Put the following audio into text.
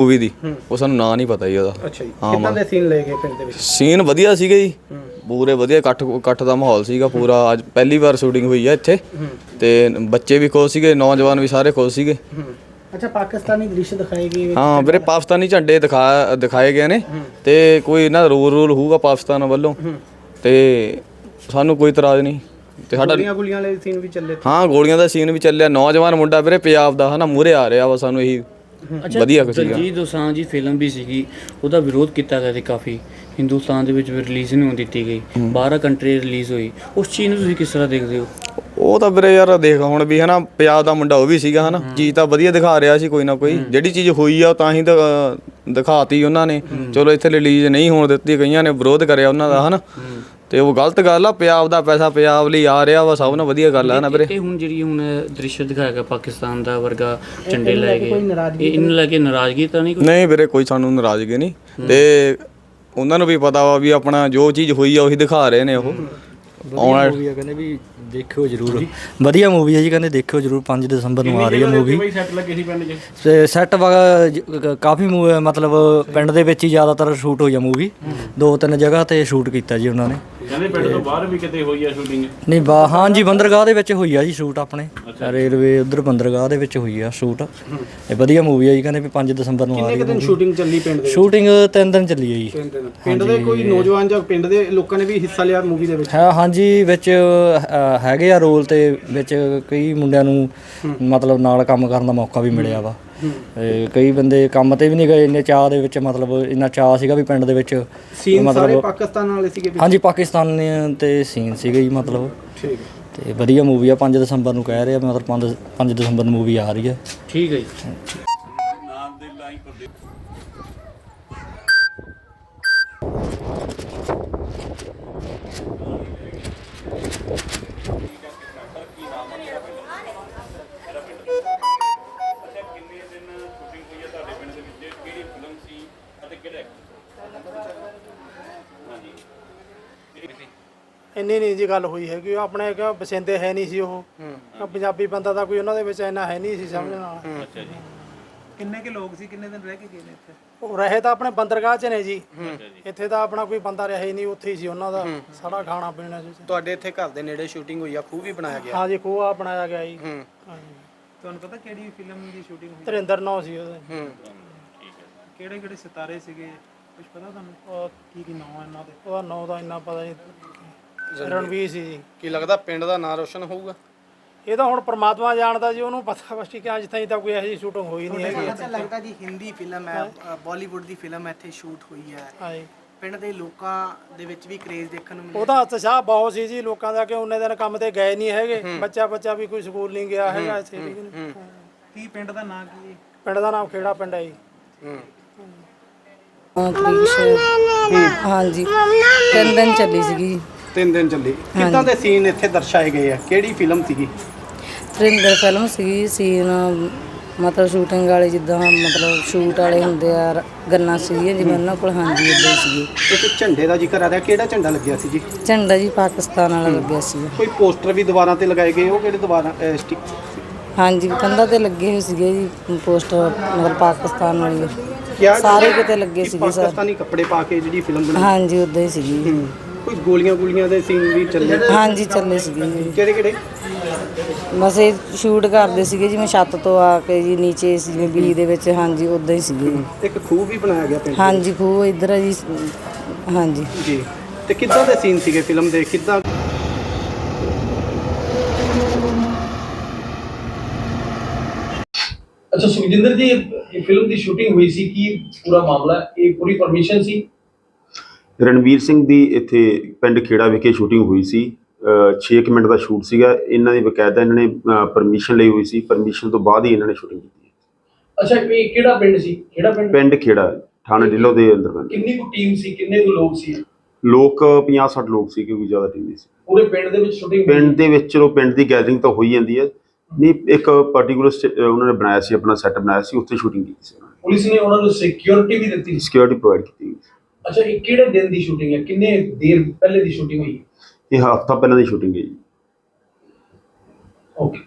Movie ਦੀ। ਉਹ ਸਾਨੂੰ ਨਾਂ ਨਹੀਂ ਪਤਾ ਜੀ ਉਹਦਾ। ਅੱਛਾ ਜੀ। ਹਾਂ, ਕਿੱਦਾਂ ਦੇ ਸੀਨ ਲਏ ਗਏ ਪਿੰਡ ਦੇ ਵਿੱਚ? ਸੀਨ ਵਧੀਆ ਸੀਗਾ ਜੀ। ਪੂਰੇ ਵਧੀਆ ਇਕੱਠ ਇਕੱਠ ਦਾ ਮਾਹੌਲ ਸੀਗਾ ਪੂਰਾ। ਅੱਜ ਪਹਿਲੀ ਵਾਰ ਸ਼ੂਟਿੰਗ ਹੋਈ ਆ ਇੱਥੇ। ਤੇ ਬੱਚੇ ਵੀ ਖੁਸ਼ ਸੀਗੇ ਨੌਜਵਾਨ ਵੀ ਸਾਰੇ ਖੁਸ਼ ਸੀਗੇ। ਅੱਛਾ ਪਾਕਿਸਤਾਨੀ ਦ੍ਰਿਸ਼ ਦਿਖਾਏ ਗਏ ਵਿੱਚ ਹਾਂ ਵੀਰੇ ਪਾਕਿਸਤਾਨੀ ਝੰਡੇ ਦਿਖਾ ਦਿਖਾਏ ਗਏ ਨੇ। ਤੇ ਕੋਈ ਨਾ ਰੂਲ ਰੂਲ ਹੋਊਗਾ ਪਾਕਿਸਤਾਨ ਵੱਲੋਂ। ਤੇ ਸਾਨੂੰ ਕੋਈ ਇਤਰਾਜ਼ ਨਹੀਂ। ਤੇ ਸਾਡਾ ਗੋਲੀਆਂ ਗੁਲੀਆਂ ਵਾਲੇ ਸੀਨ ਵੀ ਚੱਲੇ ਹਾਂ ਗੋਲੀਆਂ ਦਾ ਸੀਨ ਵੀ ਚੱਲਿਆ। ਨੌਜਵਾਨ ਮੁੰਡਾ ਵੀਰੇ ਪੰਜਾਬ ਦਾ ਹਨਾ ਮੂਰੇ ਆ ਰਿਹਾ ਵਾ ਸਾਨੂੰ ਇਹੀ। ਵਧੀਆ ਕੁਛ ਸੀਗਾ। ਦਲਜੀਤ ਦੋਸਾਂਝ ਦੀ ਫਿਲਮ ਵੀ ਸੀਗੀ ਉਹਦਾ ਵਿਰੋਧ ਕੀਤਾ ਗਿਆ ਸੀ ਕਾਫੀ। ਹਿੰਦੁਸਤਾਨ ਦੇ ਵਿੱਚ ਵੀ ਰਿਲੀਜ਼ ਨਹੀਂ ਹੋਣ ਦਿੱਤੀ ਗਈ। 12 ਕੰਟਰੀ ਰਿਲੀਜ਼ ਹੋਈ। ਉਸ ਚੀਜ਼ ਨੂੰ ਤੁਸੀਂ ਕਿਸ ਤਰ੍ਹਾਂ ਦੇਖਦੇ ਹੋ? ਉਹ ਤਾਂ ਵੀਰੇ ਯਾਰ ਦੇਖ ਹੁਣ ਵੀ ਹਨਾ ਪੰਜਾਬ ਦਾ ਮੁੰਡਾ ਉਹ ਵੀ ਸੀਗਾ ਹਨਾ। ਚੀਜ਼ ਤਾਂ ਵਧੀਆ ਦਿਖਾ ਰਿਹਾ ਸੀ ਕੋਈ ਨਾ ਕੋਈ। ਜਿਹੜੀ ਚੀਜ਼ ਹੋਈ ਆ ਤਾਂ ਹੀ ਤਾਂ ਦਿਖਾਤੀ ਉਹਨਾਂ ਨੇ। ਚਲੋ ਇੱਥੇ ਰਿਲੀਜ਼ ਨਹੀਂ ਹੋਣ ਦਿੱਤੀ ਕਈਆਂ ਨੇ ਵਿਰੋਧ ਕਰਿਆ ਉਹਨਾਂ ਦਾ ਹਨਾ। ਤੇ ਉਹ ਗਲਤ ਗੱਲ ਆ ਪੰਜਾਬ ਦਾ ਪੈਸਾ ਪੰਜਾਬ ਲਈ ਆ ਰਿਹਾ ਵਾ ਸਭ ਨਾਲ ਵਧੀਆ ਗੱਲ ਆ ਨਾ ਵੀਰੇ। ਤੇ ਹੁਣ ਜਿਹੜੀ ਹੁਣ ਦ੍ਰਿਸ਼ ਦਿਖਾਇਆ ਗਿਆ ਪਾਕਿਸਤਾਨ ਦਾ ਵਰਗਾ ਝੰਡੇ ਲੈ ਕੇ ਇਹ ਇਹਨੂੰ ਲੈ ਕੇ ਨਾਰਾਜ਼ਗੀ ਤਾਂ ਨਹੀਂ ਕੋਈ? ਨਹੀਂ ਵੀਰੇ ਕੋਈ ਸਾਨੂੰ ਨਾਰਾਜ਼ਗੀ ਨਹੀਂ। ਤੇ ਉਹਨਾਂ ਨੂੰ ਵੀ ਪਤਾ ਵਾ ਵੀ ਆਪਣਾ ਜੋ ਚੀਜ਼ ਹੋਈ ਆ ਉਹੀ ਦਿਖਾ ਰਹੇ ਨੇ ਉਹ। ਆਉਣ ਮੂਵੀ ਆ ਕਹਿੰਦੇ ਵੀ ਦੇਖਿਓ ਜਰੂਰ। ਵਧੀਆ ਮੂਵੀ ਹੈ ਜੀ ਕਹਿੰਦੇ ਦੇਖਿਓ ਜਰੂਰ 5 ਦਸੰਬਰ ਨੂੰ ਆ ਰਹੀ ਹੈ ਮੂਵੀ ਬਈ ਸੈੱਟ ਲੱਗੇ ਸੀ ਪਿੰਡ 'ਚ? ਤੇ ਸੈੱਟ ਕਾਫੀ ਮਤਲਬ ਪਿੰਡ ਦੇ ਵਿੱਚ ਹੀ ਜ਼ਿਆਦਾਤਰ ਸ਼ੂਟ ਹੋਈ ਆ ਮੂਵੀ ਦੋ ਤਿੰਨ ਜਗ੍ਹਾ ਤੇ ਸ਼ੂਟ ਕੀਤਾ ਜੀ ਉਹਨਾਂ ਨੇ। ਕਹਿੰਦੇ ਪਿੰਡ ਤੋਂ ਬਾਹਰ ਵੀ ਕਿਤੇ ਹੋਈ ਆ ਸ਼ੂਟਿੰਗ ਨਹੀਂ ਬਾ ਹਾਂ ਜੀ ਬੰਦਰਗਾਹ ਦੇ ਵਿੱਚ ਹੋਈ ਆ ਜੀ ਸ਼ੂਟ ਆਪਣੇ। ਰੇਲਵੇ ਉਧਰ ਬੰਦਰਗਾਹ ਦੇ ਵਿੱਚ ਹੋਈ ਆ ਸ਼ੂਟ ਇਹ ਵਧੀਆ ਮੂਵੀ ਆ ਜੀ ਕਹਿੰਦੇ ਵੀ 5 ਦਸੰਬਰ ਨੂੰ ਆ ਰਹੀ ਕਿੰਨੇ ਦਿਨ ਸ਼ੂਟਿੰਗ ਚੱਲੀ ਪਿੰਡ ਦੇ ਸ਼ੂਟਿੰਗ ਤਿੰਨ ਦਿਨ ਚੱਲੀ ਹੈ ਜੀ। ਪਿੰਡ ਦੇ ਪਿੰਡ ਦੇ ਕੋਈ ਨੌਜਵਾਨ ਜਾਂ ਪਿੰਡ ਦੇ ਲੋਕਾਂ ਨੇ ਵੀ ਹਿੱਸਾ ਲਿਆ ਮੂਵੀ ਦੇ ਵਿੱਚ? ਹਾਂ ਹਾਂਜੀ ਵਿੱਚ ਹੈਗੇ ਆ ਰੋਲ ਤੇ ਵਿੱਚ ਕਈ ਮੁੰਡਿਆਂ ਨੂੰ ਮਤਲਬ ਨਾਲ ਕੰਮ ਕਰਨ ਦਾ ਮੌਕਾ ਵੀ ਮਿਲਿਆ ਵਾ। ਕਈ ਬੰਦੇ ਕੰਮ ਤੇ ਵੀ ਨਹੀਂ ਗਏ ਇੰਨੇ ਚਾਹ ਦੇ ਵਿੱਚ ਮਤਲਬ ਇੰਨਾ ਚਾਹ ਸੀਗਾ ਵੀ ਪਿੰਡ ਦੇ ਵਿੱਚ। ਸੀਨ ਸਾਰੇ ਪਾਕਿਸਤਾਨ ਵਾਲੇ ਸੀਗੇ। ਹਾਂਜੀ ਪਾਕਿਸਤਾਨ ਤੇ ਸੀਨ ਸੀਗੇ ਜੀ ਮਤਲਬ। ਠੀਕ ਤੇ ਵਧੀਆ ਮੂਵੀ ਆ 5 ਦਸੰਬਰ ਨੂੰ ਕਹਿ ਰਹੇ ਆ ਮਤਲਬ 5 5 ਦਸੰਬਰ ਨੂੰ ਮੂਵੀ ਆ ਰਹੀ ਹੈ। ਠੀਕ ਹੈ ਜੀ। ਇੰਨੀ ਨਹੀਂ ਜੀ ਗੱਲ ਹੋਈ ਹੈਗੀ ਉਹ ਆਪਣੇ ਕਿ ਬਸਿੰਦੇ ਹੈ ਨਹੀਂ ਸੀ ਉਹ। ਉਹ ਪੰਜਾਬੀ ਬੰਦਾ ਤਾਂ ਕੋਈ ਉਹਨਾਂ ਦੇ ਵਿੱਚ ਇੰਨਾ ਹੈ ਨਹੀਂ ਸੀ ਸਮਝਣ ਵਾਲਾ। ਕਿੰਨੇ ਕੇ ਲੋਕ ਸੀ ਕਿੰਨੇ ਦਿਨ ਰਹਿ ਕੇ ਗਏ ਨੇ ਇੱਥੇ? ਉਹ ਰਹੇ ਤਾਂ ਆਪਣੇ ਬੰਦਰਗਾਹ 'ਚ ਨੇ ਜੀ। ਇੱਥੇ ਤਾਂ ਆਪਣਾ ਕੋਈ ਬੰਦਾ ਰਿਹਾ ਹੀ ਨਹੀਂ ਉੱਥੇ ਹੀ ਸੀ ਉਹਨਾਂ ਦਾ। ਸਾਰਾ ਖਾਣਾ ਪੀਣਾ ਸੀ। ਤੁਹਾਡੇ ਇੱਥੇ ਘਰ ਦੇ ਨੇੜੇ ਸ਼ੂਟਿੰਗ ਹੋਈ ਆ ਖੂਹ ਵੀ ਬਣਾਇਆ ਗਿਆ? ਹਾਂ ਜੀ ਖੂਆ ਬਣਾਇਆ ਗਿਆ ਜੀ। ਹੂੰ। ਹਾਂਜੀ ਤੁਹਾਨੂੰ ਪਤਾ ਕਿਹੜੀ ਫਿਲਮ ਦੀ ਸ਼ੂਟਿੰਗ ਹੋਈ? ਧਰਿੰਦਰ ਨੌ ਸੀ ਉਹਦੇ। ਹੂੰ। ਕਿਹੜੇ ਕਿਹੜੇ ਸਿਤਾਰੇ ਸੀਗੇ? ਕੁਝ ਪਤਾ ਤੁਹਾਨੂੰ? ਕੀ ਕੀ ਨਾਮ ਇਹਨਾਂ ਦੇ? ਉਹਦਾ ਨਾਂ ਦਾ ਇੰਨਾ ਪਤਾ ਨਹੀਂ। ਰਣਵੀਰ ਸੀ ਜੀ। ਕੀ ਲੱਗਦਾ ਪਿੰਡ ਦਾ ਨਾਂ ਰੋਸ਼ਨ ਹੋਊਗਾ? ਇਹ ਤਾਂ ਹੁਣ ਪ੍ਰਮਾਤਮਾ ਜਾਣਦਾ ਜੀ ਉਹਨੂੰ ਪਤਾ ਬਸ ਕਿ ਅੱਜ ਤਾਈਂ ਤਾਂ ਕੋਈ ਇਹੋ ਜਿਹੀ ਸ਼ੂਟਿੰਗ ਹੋਈ ਨਹੀਂ ਹੈਗੀ। ਅੱਛਾ ਲੱਗਦਾ ਜੀ ਹਿੰਦੀ ਫਿਲਮ ਹੈ ਬਾਲੀਵੁੱਡ ਦੀ ਫਿਲਮ ਇੱਥੇ ਸ਼ੂਟ ਹੋਈ ਹੈ। ਹਾਂਜੀ ਪਿੰਡ ਦੇ ਲੋਕਾਂ ਦੇ ਵਿੱਚ ਵੀ ਕ੍ਰੇਜ਼ ਦੇਖਣ ਨੂੰ ਮਿਲਿਆ। ਉਹਦਾ ਉਤਸ਼ਾਹ ਬਹੁਤ ਸੀ ਜੀ ਲੋਕਾਂ ਦਾ ਕਿ ਉਹਨੇ ਦਿਨ ਕੰਮ ਤੇ ਗਏ ਨਹੀਂ ਹੈਗੇ। ਬੱਚਾ ਬੱਚਾ ਵੀ ਕੋਈ ਸਕੂਲ ਨਹੀਂ ਗਿਆ ਹੈਗਾ ਇੱਥੇ? ਹਾਂ। ਕੀ ਪਿੰਡ ਦਾ ਨਾਂ ਕੀ ਹੈ? ਪਿੰਡ ਦਾ ਨਾਮ ਖੇੜਾ ਪਿੰਡ ਹੈ ਜੀ। ਹਾਂਜੀ। ਤਿੰਨ ਦਿਨ ਚੱਲੀ ਸੀਗੀ। ਤਿੰਨ ਦਿਨ ਚੱਲੀ। ਕਿੱਦਾਂ ਦੇ ਸੀਨ ਇੱਥੇ ਦਰਸਾਏ ਗਏ ਆ? ਕਿਹੜੀ ਫਿਲਮ ਸੀਗੀ? ਤ੍ਰਿੰਦਰ ਫਿਲਮ ਸੀਗੀ ਸੀਨ ਮਤਲਬ ਸ਼ੂਟਿੰਗ ਵਾਲੇ ਜਿੱਦਾਂ ਮਤਲਬ ਸ਼ੂਟ ਵਾਲੇ ਹੁੰਦੇ ਆ ਗੰਨਾ ਸੀਗੀਆਂ ਜਿਵੇਂ ਉਹਨਾਂ ਕੋਲ ਹਾਂਜੀ ਇਦਾਂ ਸੀਗੀ। ਇੱਕ ਝੰਡੇ ਦਾ ਜ਼ਿਕਰ ਆ ਰਿਹਾ ਕਿਹੜਾ ਝੰਡਾ ਲੱਗਿਆ ਸੀ ਜੀ? ਝੰਡਾ ਜੀ ਪਾਕਿਸਤਾਨ ਵਾਲਾ ਲੱਗਿਆ ਸੀ ਕੋਈ ਪੋਸਟਰ ਵੀ ਦੁਬਾਰਾ ਤੇ ਲਗਾਏ ਗਏ ਉਹ ਕਿਹੜੇ ਦੁਬਾਰਾ ਸਟਿਕ ਹਾਂਜੀ ਕੰਧਾਂ ਤੇ ਲੱਗੇ ਹੋਏ ਸੀਗੇ ਜੀ ਪੋਸਟਰ ਮਤਲਬ ਪਾਕਿਸਤਾਨ ਵਾਲੀ ਸਾਰੇ ਕਿਤੇ ਲੱਗੇ ਸੀਗੇ ਸਰ। ਪਾਕਿਸਤਾਨੀ ਕੱਪੜੇ ਪਾ ਕੇ ਜਿਹੜੀ ਫਿਲਮ ਬਣੀ ਹਾਂਜੀ ਉਦਾਂ ਹੀ ਸੀਗੀ। ਹੂੰ। ਕੋਈ ਗੋਲੀਆਂ ਗੋਲੀਆਂ ਦੇ ਸੀਨ ਵੀ ਚੱਲੇ? ਹਾਂਜੀ ਚੱਲੇ ਸੀਗੇ ਜੀ। ਕਿਹੜੇ ਕਿਹੜੇ? ਬਸ ਇਹ ਸ਼ੂਟ ਕਰਦੇ ਸੀਗੇ ਜਿਵੇਂ ਛੱਤ ਤੋਂ ਆ ਕੇ ਜੀ ਨੀਚੇ ਸੀ ਜਿਵੇਂ ਬੀ ਦੇ ਵਿੱਚ ਹਾਂਜੀ ਉਦਾਂ ਹੀ ਸੀਗੇ ਜੀ। ਇੱਕ ਖੂਹ ਵੀ ਬਣਾਇਆ ਗਿਆ ਪਿੰਡ ਹਾਂਜੀ ਖੂਹ ਇੱਧਰ ਆ ਜੀ। ਹਾਂਜੀ। ਜੀ। ਤੇ ਕਿੱਦਾਂ ਦੇ ਸੀਨ ਸੀਗੇ ਫਿਲਮ ਦੇ? ਕਿੱਦਾਂ? ਅੱਛਾ ਸੁਖਜਿੰਦਰ ਜੀ ਇਹ ਫਿਲਮ ਦੀ ਸ਼ੂਟਿੰਗ ਹੋਈ ਸੀ ਕੀ ਪੂਰਾ ਮਾਮਲਾ? ਇਹ ਪੂਰੀ ਪਰਮਿਸ਼ਨ ਸੀ? ਰਣਵੀਰ ਸਿੰਘ ਦੀ ਇੱਥੇ ਪਿੰਡ ਖੇੜਾ ਵਿਖੇ ਸ਼ੂਟਿੰਗ ਹੋਈ ਸੀ। 6 ਮਿੰਟ ਦਾ ਸ਼ੂਟ ਸੀਗਾ। ਇਹਨਾਂ ਦੀ ਬਕਾਇਦਾ ਇਹਨਾਂ ਨੇ ਪਰਮਿਸ਼ਨ ਲਈ ਹੋਈ ਸੀ। ਪਰਮਿਸ਼ਨ ਤੋਂ ਬਾਅਦ ਹੀ ਇਹਨਾਂ ਨੇ ਸ਼ੂਟਿੰਗ ਕੀਤੀ ਅੱਛਾ ਕਿਹੜਾ ਪਿੰਡ ਸੀ? ਕਿਹੜਾ ਪਿੰਡ? ਪਿੰਡ ਖੇੜਾ ਥਾਣਾ ਢਿੱਲੋਂ ਦੇ ਅੰਦਰ ਪੈਂਦਾ। ਕਿੰਨੀ ਕੁ ਟੀਮ ਸੀ? ਕਿੰਨੇ ਕੁ ਲੋਕ ਸੀ? ਲੋਕ 50 60 ਲੋਕ ਸੀ ਕਿਉਂਕਿ ਜ਼ਿਆਦਾ ਟੀਮ ਨਹੀਂ ਸੀ। ਪੂਰੇ ਪਿੰਡ ਦੇ ਵਿੱਚ ਸ਼ੂਟਿੰਗ ਪਿੰਡ ਦੇ ਵਿੱਚ ਚਲੋ ਪਿੰਡ ਦੀ ਗੈਦਰਿੰਗ ਤਾਂ ਹੋਈ ਜਾਂਦੀ ਹੈ। ਨਹੀਂ ਇੱਕ ਪਾਰਟਿਕੂਲਰ ਉਹਨਾਂ ਨੇ ਬਣਾਇਆ ਸੀ ਆਪਣਾ ਸੈੱਟ ਬਣਾਇਆ ਸੀ ਉੱਥੇ ਸ਼ੂਟਿੰਗ ਕੀਤੀ ਸੀ ਪੁਲਿਸ ਨੇ ਉਹਨਾਂ ਨੂੰ ਸਿਕਿਉਰਿਟੀ ਵੀ ਦਿੱਤੀ ਸਿਕਿਉਰਿਟੀ ਪ੍ਰੋਵਾਈਡ ਕੀਤੀ। ਅੱਛਾ ਇਹ ਕਿਹੜੇ ਦਿਨ ਦੀ ਸ਼ੂਟਿੰਗ ਹੈ? ਕਿੰਨੇ ਦੇਰ ਪਹਿਲੇ ਦੀ ਸ਼ੂਟਿੰਗ ਹੋਈ? ਇਹ ਹਫਤਾ ਪਹਿਲਾਂ ਦੀ ਸ਼ੂਟਿੰਗ ਹੈ ਜੀ। ਓਕੇ